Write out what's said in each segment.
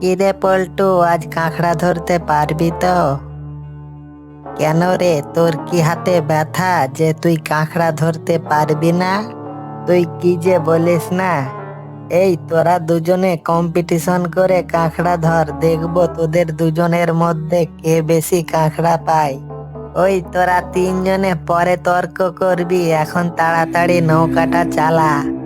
কিরে পল্টু, আজ কাঁকড়া ধরতে পারবি তো? কেন রে, তোর কি হাতে ব্যথা যে তুই কাঁকড়া ধরতে পারবি না? তুই কি যে বলিস না? এই তোরা দুজনে কম্পিটিশন করে কাঁকড়া ধর, দেখব তোদের দুজনের মধ্যে কে বেশি কাঁকড়া পায়। ওই তোরা তিনজনে পরে তর্ক করবি, এখন তাড়াতাড়ি নৌকাটা চালা।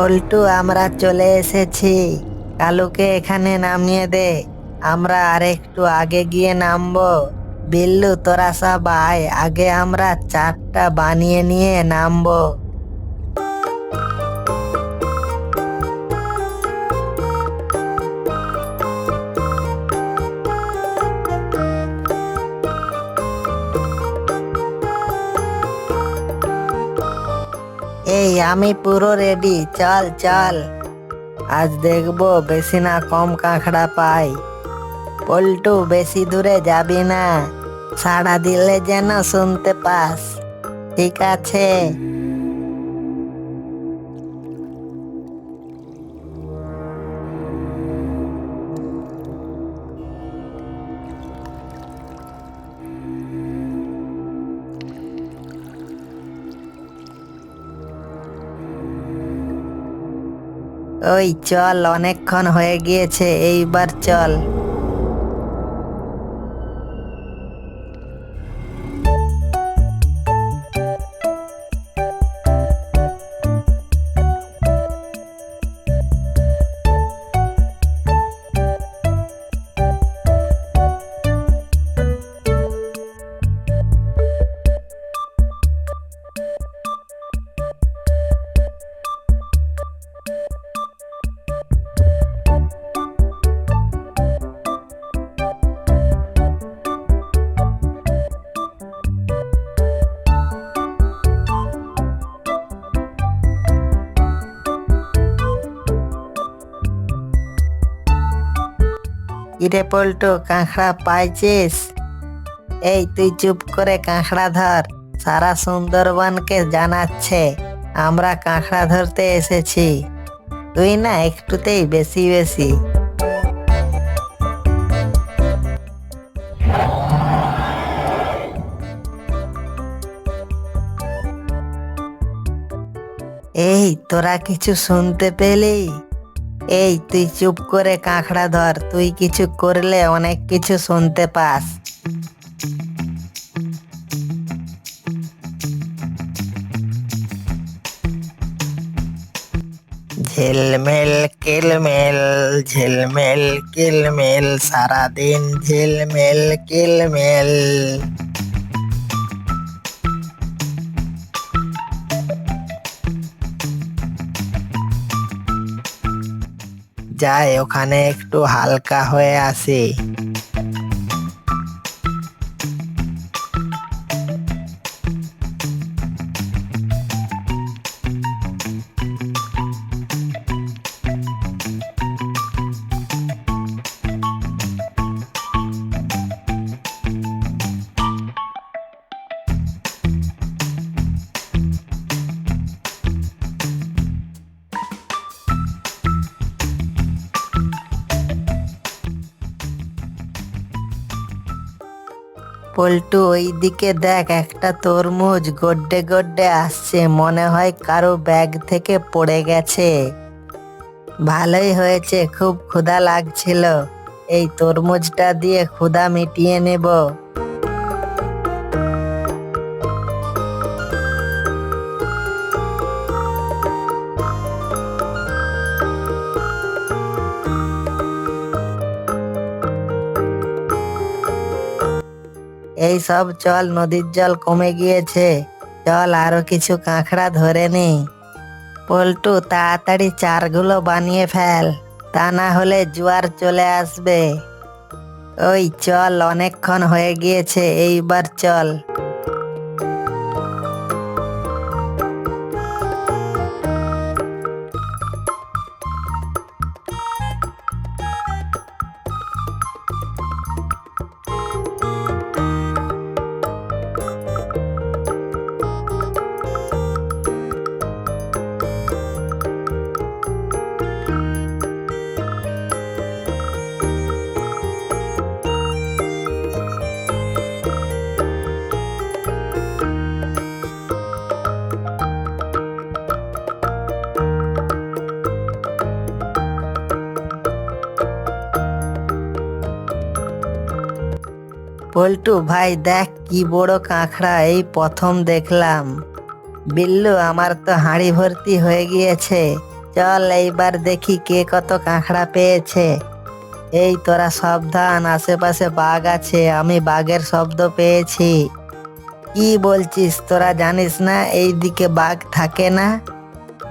পল্টু আমরা চলে এসেছি। কালুকে এখানে নামিয়ে দে। আমরা আরেকটু আগে গিয়ে নামবো। বিল্লু, তোরা সব আয় আগে আমরা চারটা বানিয়ে নিয়ে নামবো। এই, আমি পুরো রেডি চল চল। আজ দেখব বেশি না কম কাঁকড়া পাই। পল্টু, বেশি দূরে যাবি না। সাড়া দিলে যেন শুনতে পাস। ঠিক আছে। ওই চল অনেকক্ষণ হয়ে গিয়েছে এইবার চল। ইরে পল্টু, কাঁকড়া পাইছিস? এই তুই চুপ করে কাঁকড়া ধর, সারা সুন্দরবনকে জানাচ্ছে, আমরা কাঁকড়া ধরতে এসেছি। তুই না একটুতেই বেশি বেশি। এই, তোরা কিছু শুনতে পেলি? এই, তুই চুপ করে কাঁকড়া ধর, তুই কিছু করলে অনেক কিছু শুনতে পাস। ঝিলমিল, কিলমিল ঝিলমিল, কিলমিল, সারাদিন ঝিলমিল, কিলমিল। যাই ওখানে একটু হালকা হয়ে আসি। পল্টু ওই দিকে দেখ, একটা তরমুজ গড্ডে গড্ডে আসছে, মনে হয় কারও ব্যাগ থেকে পড়ে গেছে। ভালোই হয়েছে, খুব ক্ষুধা লাগছিল। এই তরমুজটা দিয়ে ক্ষুধা মিটিয়ে নেব। এই সব চল, নদীর জল কমে গিয়েছে। চল, আরও কিছু কাঁকড়া ধরে নি। পল্টু, তাড়াতাড়ি চারগুলো বানিয়ে ফেল, তা না হলে জোয়ার চলে আসবে। ওই, চল, অনেকক্ষণ হয়ে গিয়েছে, এইবার চল। পল্টু, ভাই, দেখ কি বড় কাঁকড়া, এই প্রথম দেখলাম। বিল্লু, আমার তো হাঁড়ি ভর্তি হয়ে গিয়েছে। চল এইবার দেখি কে কত কাঁকড়া পেয়েছে। এই তোরা সাবধান, আশেপাশে বাঘ আছে, আমি বাঘের শব্দ পেয়েছি। কি বলছিস, তোরা জানিস না এই দিকে বাঘ থাকে না?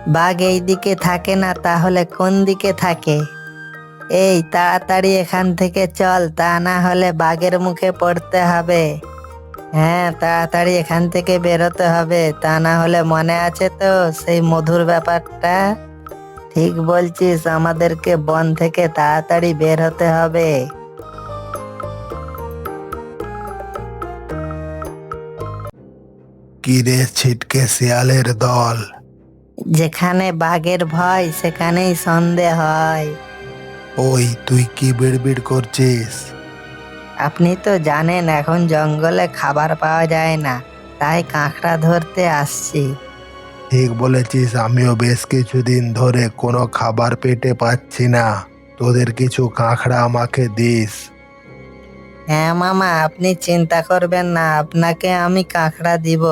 বাঘ এই দিকে থাকে না, তাহলে কোন দিকে থাকে? এই তাড়াতাড়ি এখান থেকে চল তা না হলে বাঘের মুখে পড়তে হবে। হ্যাঁ তাড়াতাড়ি এখান থেকে বেরোতে হবে তা না হলে মনে আছে তো সেই মধুর ব্যাপারটা? ঠিক বলছিস আমাদেরকে বন থেকে তাড়াতাড়ি বের হতে হবে। কিরে ছিটকে শিয়ালের দল? যেখানে বাঘের ভয় সেখানেই সন্দেহ হয়। ওই তুই কি বিড়বিড় করছিস? আপনি তো জানেন এখন জঙ্গলে খাবার পাওয়া যায় না তাই কাঁকড়া ধরতে আসছি। ঠিক বলেছিস আমিও বেশ কিছুদিন ধরে কোনো খাবার পেটে পাচ্ছি না। তোদের কিছু কাঁকড়া আমাকে দিস। হ্যাঁ মামা আপনি চিন্তা করবেন না আপনাকে আমি কাঁকড়া দিব।